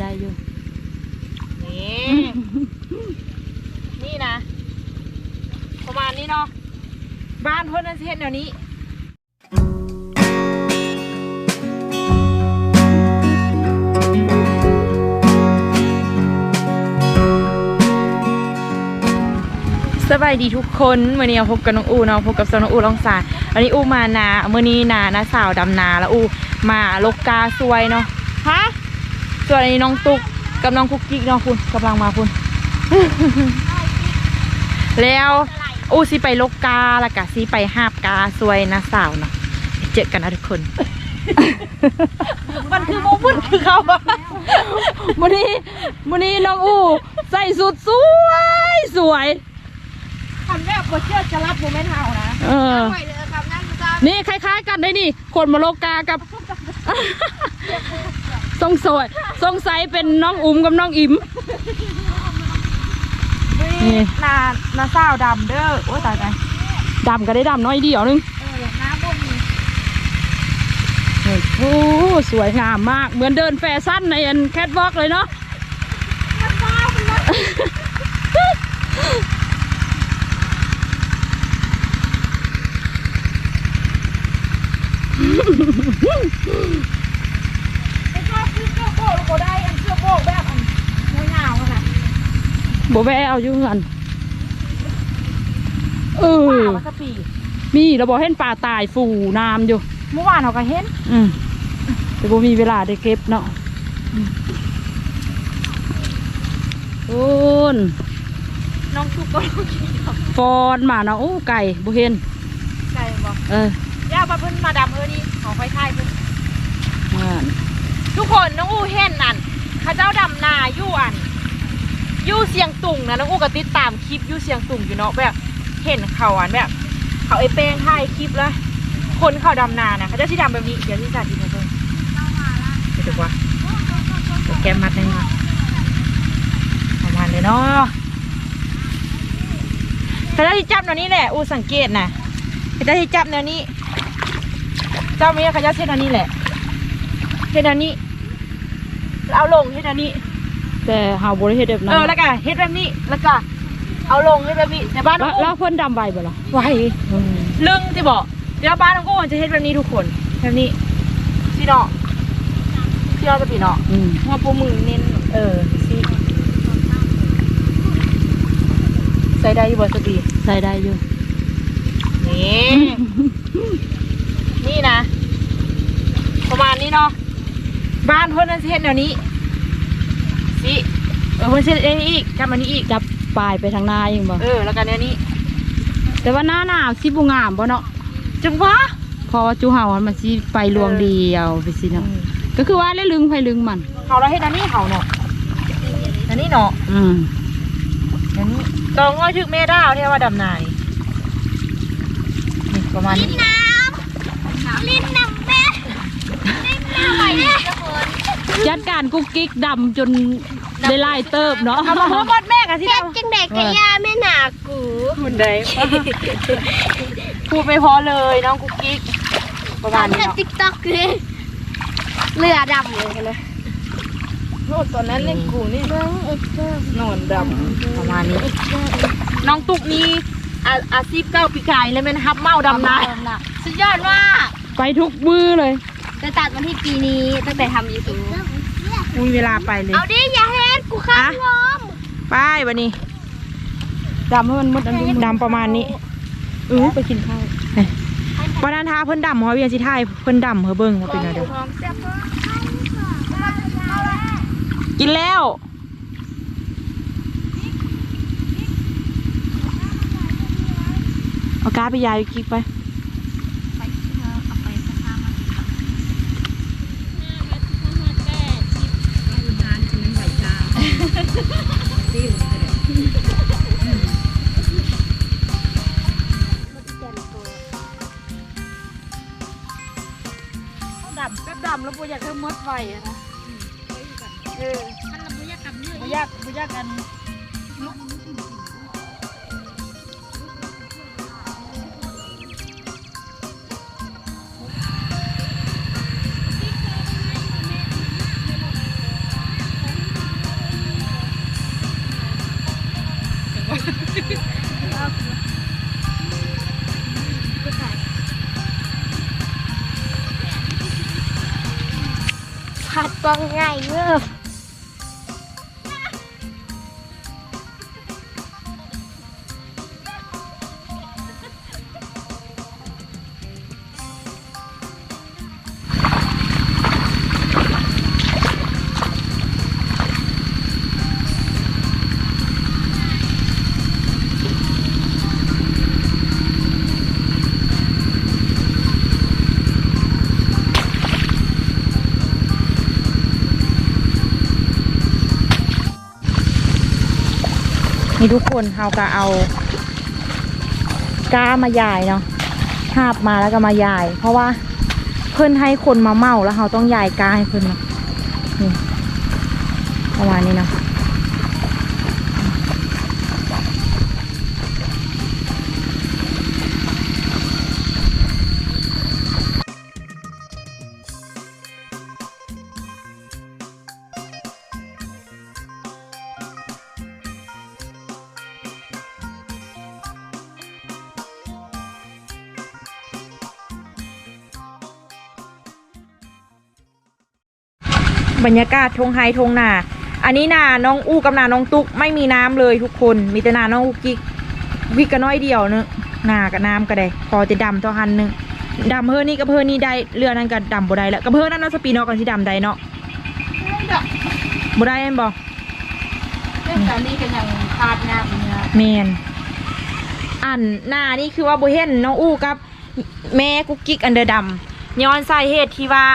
ได้อยู่ นี่ นี่นะ ประมาณนี้เนาะ บ้านเพื่อนนั่นสิเห็นแนวนี้สบายดีทุกคนมื่อนี้พบกับน้องอูเนาะพบกับสาวน้องอูลองสารวันนี้อูมานามื่อนี้นานาสาวดำนาแล้วอูมาลกกาสวยเนาะฮะ ส่วนอันนี้น้องตุกกับน้องคุกกิ๊กเนาะคุณกำลังมาคุณ แล้วอูสิไปลกกาแล้วก็สิไปหาบกาสวยนะสาวเนาะเจอกันนะทุกคน มันคือโมพุ่นคือเขาอะวันนี้วันนี้น้องอูใส่สุดสวยสวยคันแบบบ่เชื่อจะรับโมเมนต์เฮานะเออนี่คล้าย ๆ กันได้นี่ คนมาโลกากับ ทรงสวยทรงใสเป็นน้องอุ้มกับน้องอิมนี่นี่นานาสาวดำเด้อโอ้ยตายตายดำก็ได้ดำน้อยเดียวนึงเออน้ำบ่มีโอ้สวยงามมาก เหมือนเดินแฟชั่นในอันแคทวอล์กเลยเนาะไม่ชอบซื้อเสื้อโบกก็ได้อันเสื้อโบกแบบอันน้อยหนาวอะนะ โบแวะเอาอยู่กันเออป่าวาซาปีมีเราบอกเห็นป่าตายฟูน้ำอยู่ เมื่อวานเราก็เห็น อืมแต่บ่มีเวลาได้เก็บเนาะโอ้นน้องทุกก็ลูกขี้ดฟอนมาเนาะโอ้ไก่บ่เห็นำใจบอกเออย่ามาเพิ่นมาดำเออนี่ขอไฟท้ายเพิ่นอ่านทุกคนน้องอูเห็นนั่นเข้าเจ้าดำนาอยู่อันอ ยู่เสียงตุ่งนะน้องอูก็ติดตามคลิปยู่เสียงตุ่งอยู่เนาะแบบเห็นเขาอันแบบเขาไอ้เป้งถ่ายคลิปแล้วคนเขาดำนานะเขาจ้าที่ดำแบบนี้เดี๋ยวที่สาธิตให้เพิ่นเดี๋ยวดูว่าเดี๋ยวแกมมัดหนึงก่อนประมาณเลยเนาะเขาจ้าที่จับแนวนี้แหละอูสังเกตนะเขาจ้าที่จับแนวนี้ เจ้าไม่ใช่เขาจ้าเช่นแนวนี้แหละเฮ็ดอันนี้เอาลงเฮ็ดอันนี้ แต่เฮาบ่ได้เฮ็ดแบบนั้เอนอแล้วก็เฮ็ดแบบนี้แล้วก็เอาลงเฮ็ดแบบนี้แต่บ้านแล้วน้องแล้วเพิ่นดำใบบ่ล่ะไหวอืมลึงสิบอกเดี๋ยวบ้านน้องกูจะเฮ็ดแบบนี้ทุกคนแบบนี้สิเนาะพี่เราจะปีเนาะอืมหัวปูมือเน้นเออสิใส่ได้อยู่บ่สบีใส่ได้อยู่นี่นี่นะ ประมาณนี้เนาะบ้านเพิ่นนั่นสิเฮ็ดแนวนี้ สิเออเพิ่นสิเฮ็ดอันนี้อีกจับอันนี้อีกจับปลายไปทางหน้ายังบ่เออ แล้วกันแนวนี้แต่ว่าหน้าหนาวสิบ่งามบ่เนาะจังหวะเพราะว่าจูเฮามันสิไปรวงเดียวไปสิเนาะก็คือว่าแล้วลึงไผลึงมัน เขาเราเฮ็ดอันนี้เขาเนาะอันนี้เนาะอืมอันนี้ตองง่อยถึกแม่ดาวที่ว่าดำนายนี่ประมาณนี้ลิ้นน้ำแม่ลิ้นน้ำไหวเนี่ย จัดการกุ๊กกิ๊กดำจนได้ไล่เติบเนาะเอามาเพิ่มบดแม่กันที่เฮ็ดเราจังได๋กะยาแม่หนากูคุณใดพูดไม่พอเลยน้องกุ๊กกิ๊กประมาณนี้ทำเนาะ ติ๊กต็อกเลยเรือดำเลยนะโน่นตอนนั้นเล่นกูนี่นอนดำประมาณนี้ น้องตุกนี่อาอาชีพเก้าปีกายเลยแม่นฮับเมาดำนาสุดยอดมาก ไปทุกมือเลย จะตัดวันที่ปีนี้ตั้งแต่ทำยูทูบมีเวลาไปเลย เอาดิอย่าเฮ็ดกูข้างงอมไปวันนี้ดำให้มันหมดอันนี้ดำประมาณนี้เออไปกินข้าววันนั้นทาเพิ่นดำเพราะเวียนสิไทยเพิ่นดำเฮาเบิ่งว่าเป็นอะไรเด้อกินแล้วเอาการ์ดไปยายกิ๊กไป ให้หมดไฟอะนะเออบ่อยากบ่อยากกันกัดกองใหญ่เงือบ นี่ทุกคนเฮาก็เอาก้ามายายเนาะหาบมาแล้วก็มายาย เพราะว่าเพื่อนให้คนมาเมาแล้วเขาต้องยายก้าให้เพื่อนเนาะนี่ประมาณนี้เนาะ บรรยากาศทงไฮทงนา อันนี้นาน้องอู้กับนาน้องตุ๊กไม่มีน้ำเลยทุกคน มีแต่นาน้องอุกกิกวิกก็น้อยเดียวเนึงนากับน้ำก็ได้ พอจะดำเท่าหันหนึงดำเพื่อนี่กับเพื่อนี่ได้เรือนั้นก็ดำบ่ได้แล้วกับเพื่อนั้นเนาะสปีเนอกกันที่ดำได้เนาะบ่ได้แม่นบ่เรื่องการนี้กันยังขาดงามเนี่ยแมนอันหน้านี่คือว่าโบเห็นน้องอู้กับ แม่กุ๊กกิ๊กอันเดอร์ดำย้อนสาเหตุที่ว่า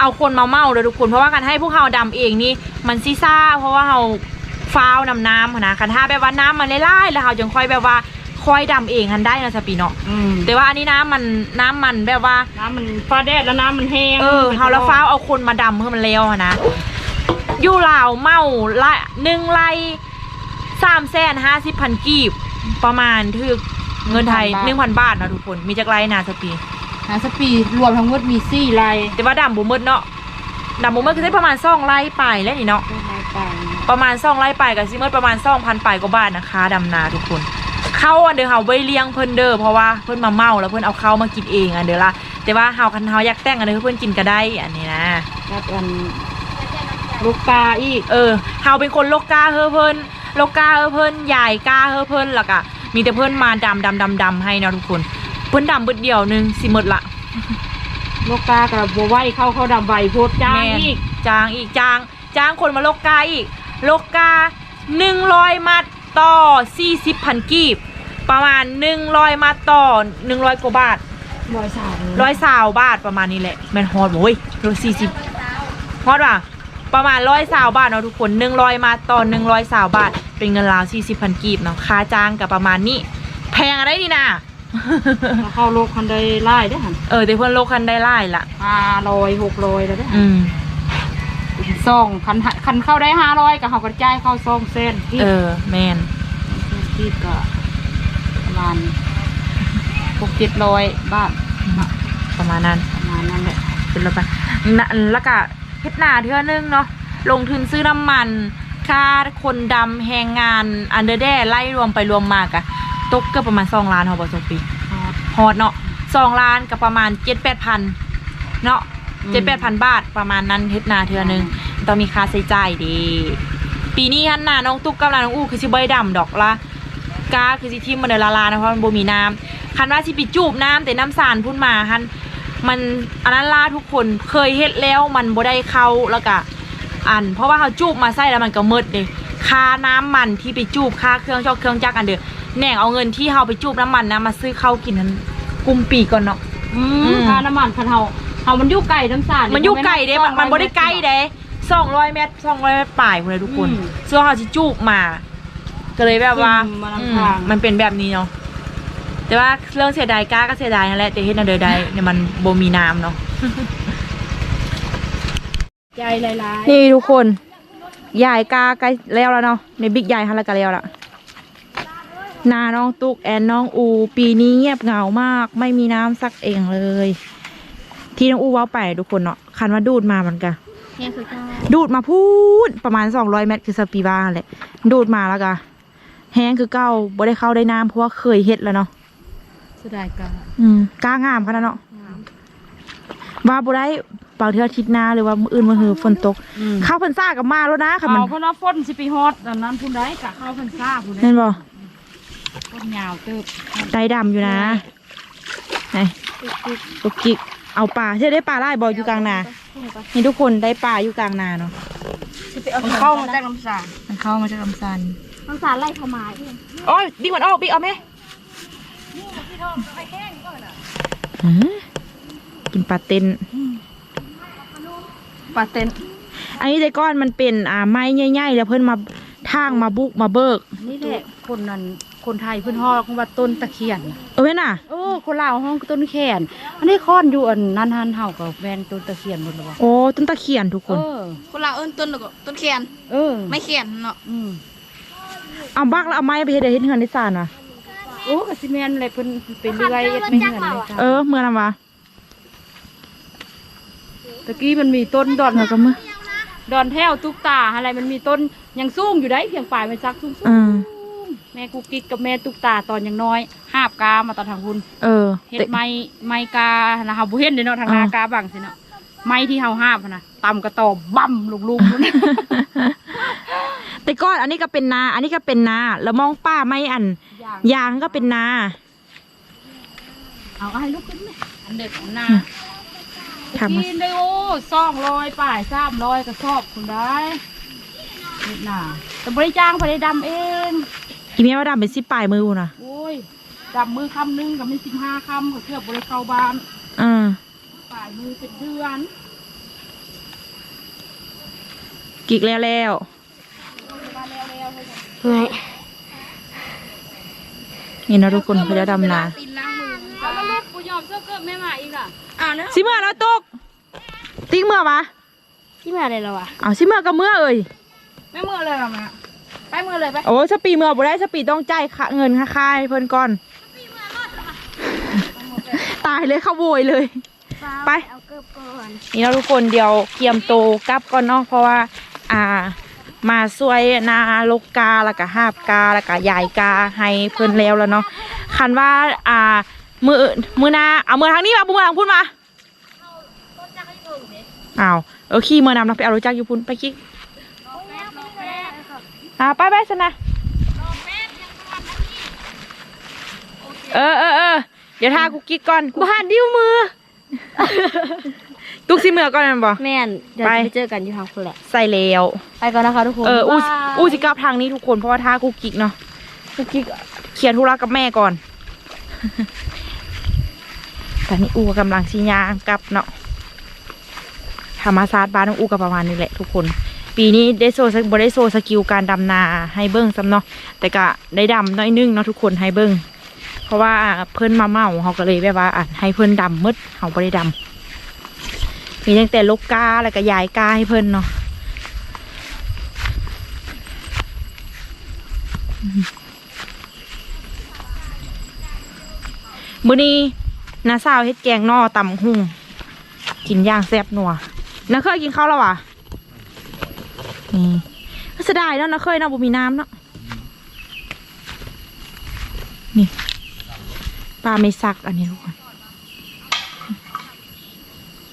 เอาคนมาเมาเลยทุกคน เพราะว่าการให้พวกเราดำเองนี่มันซีซ่า เพราะว่าเราฟ้าวนำน้ำหั้นนะคันถ้าแบบว่าน้ำมันไล่ๆแล้วเราจึงค่อยแบบว่าค่อยดำเองกันได้นะสปีเนาะอืมแต่ว่าอันนี้น้ำมันน้ำมันแบบว่า น้ำมันฟ้าแดดแล้วน้ำมันแห้งเออเฮาแล้วฟ้าวเอาคนมาดำเพื่อมันเร็วอะนะอยู่ลาวเมาละหนึ่งไร่สามแสนห้าสิบพันกีบประมาณถึกเงินไทยหนึ่งพันบาทนะทุกคนมีจากไรนะสปี หาสปีรวมทั้งหมดมีสี่ลายแต่ว่าดำบุมดเนาะดำบุมดคือได้ประมาณสองไร่ไปแล้วนี่เนาะลายต่างประมาณสองไร่ไปกับซิเมดประมาณสองพันไปกว่าบาทนะคะดำนาทุกคนเข้าอันเดอร์เฮาไว้เลี้ยงเพิ่นเด้อเพราะว่าเพิ่นมาเมาแล้วเพิ่นเอาเข้ามากินเองอันเดอร์ละแต่ว่าเฮาคันเฮาอยากแต่งอันเดอร์เพิ่นกินก็ได้อันนี้นะแล้วอันลูกกาอีกเออเฮาเป็นคนโลกกาเฮอเพิ่นโลกกาเฮอเพิ่นใหญ่กาเฮอเพิ่นแล้วก็มีแต่เพิ่นมาดำดำดำดำให้เนาะทุกคน เพิ่นดำเบิดเดียวหนึงสิหมดละลูกกากับบัวไหวเข้าเข้าดำใบโพดจ้างแม่น อีกจางอีกจางจางคนมาโลกกาอีก โลกกา100มัดต่อ40พันกีบ ประมาณ100มัดต่อ100กว่าบาทร้อยสามร้อยสาวบาทประมาณนี้แหละแมนฮอดโว้ยร้อยสี่สิบฮอดว่ะประมาณร้อยสาวบาทเนาะทุกคนหนึ่งร้อยมาต่อหนึ่งร้อยสาวบาท เป็นเงินราวสี่สิบพันกีบเนาะค่าจ้างกับประมาณนี้ แพงอะไรนี่นะ แล้วเข้าโลกคันใดไล่ได้อหันเออแต่เพื่อนโลกคันได้ไล่ละห้าร้อยหกร้อยแล้วได้ออืม ซองคันหะคันเข้าได้ห้าร้อยกับเขากระจายเข้าซองเส้นที่เออ แมนที่ก็ประมาณหกเจ็ดร้อยบาทประมาณนั้น ประมาณนั้นแหละเป็นรถไปนะแล้วก็เฮ็ดหนาเทื่อนึงเนาะลงทุนซื้อน้ำมัน ค่าคนดำแหงงานอันเดอร์แดไล่รวมไปรวมมากอะ ตกก็ประมาณสองล้านเฮาบ่สองปีฮอดเนาะสองล้านกับประมาณเจ็ดแปดพันเนาะเจ็ดแปดพันบาทประมาณนั้นเฮ็ดนาเทือหนึงต้องมีค่าใช้จ่ายดีปีนี้ฮันนาน้องตุ๊กกับนาน้องอู้คือสิบ่ได้ดำดอกละกาคือสิทิมมันเดละลานะเพราะมันบ่มีน้ำคันว่าสิไปจูบน้ำแต่น้ำสารพุ่นมาฮันมันอันนั้นล่าทุกคนเคยเฮ็ดแล้วมันบ่ได้เข้าแล้วก็อัน เพราะว่าเขาจูบมาใส่แล้วมันก็หมดเด้ค่าน้ำมันที่ไปจูบค่าเครื่องชอกเครื่องจักรอันเด้อ แหน่งเอาเงินที่เฮาไปจูบน้ำมันนะมาซื้อข้าวกินนั้นกุมปีก่อนเนาะ อือืมมค่าน้ำมันคันเฮาเฮามันอยู่ไก่น้ำสาดมันอยู่ไกลเด้มันมันบ่ได้ใกล้เด้สองร้อยเมตรสองร้อยเมตรป่ายพุ่นเลยทุกคนส่วนเขาสิจูบมา ก็เลยแบบว่ามาอืมลำทางมันเป็นแบบนี้เนาะแต่ว่าเรื่องเสียดายก้าก็เสียดายนั่นแหละแต่เฮ็ดแนวใดๆเนี่ยมันบ่มีน้ำเนาะใจหลายนี่ทุกคนยายกาใกล้แล้วแล้วเนาะในบิ๊กยายฮันละกันแล้วละ นาน้องตุกแอนน้องอู ปีนี้เงียบเหงามาก ไม่มีน้ำสักเองเลย ที่น้องอูเว้าไปทุกคนเนาะคันว่าดูดมามันกันๆเนี่ยคือก้าดูดมาพูดประมาณสองร้อยเมตรคือสปีบ้าแหละดูดมาแล้วก็แห้งคือเก้าบ่ได้เข้าได้น้ำเพราะว่าเคยเฮ็ดแล้วเนาะๆเสียดายกันอืมกล้างามขนาดเนาะว่าบ่ได้บางเทื่ออาทิตย์หน้าหรือว่ามื้ออื่นมื้อหือฝนตก ข้าวพรรษาก็มาแล้วนะค่ะมัน เอาเพราะว่าฝนสิไปฮอดดังนั้นพุ่นได้กะเข้าพรรษาพุ่นได้เห็นบ่ ฝนยาวเติบได้ดำอยู่นะไหนตุกกิกเอาปลาเชื่อได้ปลาไล่บออยู่กลางนานี่ทุกคนได้ปลาอยู่กลางนาเนาะมันเข้ามาจากลำสานมันเข้ามาจากลำซันน้องสารไล่เข้ามาเองโอ้ยบิ๊กมันออกบิ๊กเอาไหมหือกินปลาเต้นปลาเต็นอันนี้แต่ก้อนมันเป็นอ่าไม้ใหญ่ๆแล้วเพิ่นมาทางมาบุกมาเบิก นี่แหละคนนั้น คนไทยเพิ่นฮอดว่าต้นตะเคียน เออแม่น่ะ โอ้คนลาวห้องต้นแขน อันนี้ค้อนอยู่อันนั้นหันเฮากับแฟนต้นตะเคียนหมดแล้วบ่โอ้ต้นตะเคียนทุกคเอน อ คนเราเอิ้นต้นแล้วก็ต้นแขนเออไม่แขนเนาะอืมเอาบักแล้วเอาไม้ไปเฮ็ดได้เฮ็ดเฮือนได้ซ่านวะโอ้กะสิแม่นอะไรเพิ่นเป็นเรื่อยเอ็ดไม่เหือนเลยจ้ะเออเมื่อนำวะตะกี้มันมีต้นดอนแล้วก็มือดอนแถวตุกตาอะไรมันมีต้นยังสูงอยู่ได้เพียงฝ่ายมันซักสูงสูอืมแม่กุกกิ๊กกับแม่ตุกตาตอนยังน้อยหาบกามาตอนทางคุณเออเฮ็ดไม้ไม้กานะเฮาบ่เห็นเด้เนาะทางนากาบังสิเนาะไม้ที่เฮาหาบน่ะต่ำกระตอบบั่มลุมๆนู่นแต่ก้อนอันนี้ก็เป็นนา อันนี้ก็เป็นนา แล้วมองป้าไม่อัน ยางก็เป็นนา เอาให้ลูกขึ้นไหมอันเด็กของนาทำมากินได้โอ้ซองร้อยป่ายสามร้อยกระสอบคุณได้เฮ็ดนาแต่บริจ้างพอได้ดำเอง อีเมียว่าดำเป็นสิปลายมือกูนะโอ้ยดำมือคำหนึงกับมันสิบห้าคำเขาเทือบบริเข้าบ้านอ่าป่ายมือเป็นเดือนกิกแล้วแล้วเฮ้ยนี่นะทุกคนเขาจะดำนาตีนล้างมือเอาแล้วลูกกูยอมเสื้อเกิดแม่หมาอีกล่ะอ้าวเนาะสิเมื่อแล้วตก ติ๊กเมื่อวะที่มาอะไรแล้ววะเอาสิเมื่อกับเมื่อเอ่ยไม่เมื่อเลยหรอแม่ไป เมื่อเลยไปโอ้สปีเมื่อบ่ได้สปีต้องจ่ายค่าเงินค่าค่ายเพิ่นก่อน ตายเลยเขาโวยเลย ไป เอาเกิบก่อนนี่เราะทุกคนเดี๋ยวเกียมโตกลับก่อนเนาะเพราะว่า อ่า มาช่วยนาลกกาแล้วก็หาบกาแล้วก็ยายกาให้เพิ่นแล้วแล้วเนาะคันว่าอ่ามือมือหนาเอามือทางนี้มาบุมือทางพุ่นมาอ้าวเออขี่มือนำนะไปเอารถจักรอยู่พุ่นไปขี่ อ่าไปไปสนะเออเออเออเดี๋ยวทากูกิ๊กก่อนกูหาดิ้วมือ ตุกสิเมื่อก่อนนั่นบ่ แม่นเดี๋ยวไป จะไปเจอกันอยู่ทางคนแหละ ใส่แล้ว ไปก่อนนะคะทุกคนเอออู้บ๊ายบายอู้สิกลับทางนี้ทุกคนเพราะว่าท่ากูกิกเนาะกูกิกเคลียร์ธุระกับแม่ก่อน ตอนนี้อูกำลังชิยางกลับเนาะธรรมศาสตร์บ้านของอูก็ประมาณนี้แหละทุกคน ปีนี้ได้โซบได้โซสกิลการดำนาให้เบิ้งซ้ำเนาะแต่ก็ได้ดำน้อยนึงเนาะทุกคนให้เบิ้งเพราะว่าเพิ่อนมาเมาเขาก็เลยแบบว่าอะให้เพิ่อนดำมืดเขาไม่ได้ดำมีตั้งแต่ลกกาแล้วก็ยายกาให้เพิ่อนเนาะมื้อนี้น้าสาวเฮ็ดแกงนอตำหุ่ง กินย่างแซ่บนัวน้าเคยกินข้าวแล้ววะ นี่ก็เสียดายเนาะน้าเคยเนาะบ่มีน้ำเนาะนี่ปลาไม่ซักอันนี้ทุกคน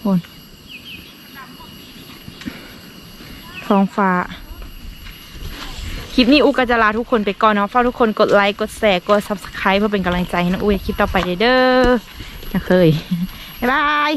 โอนท้องฟ้า คลิปนี้อูก็จะลาทุกคนไปก่อนเนาะฝากทุกคนกดไลค์กดแชร์กด subscribe เพื่อเป็นกำลังใจให้น้องอูในคลิปต่อไปเด้อๆนะเคย บ๊ายบาย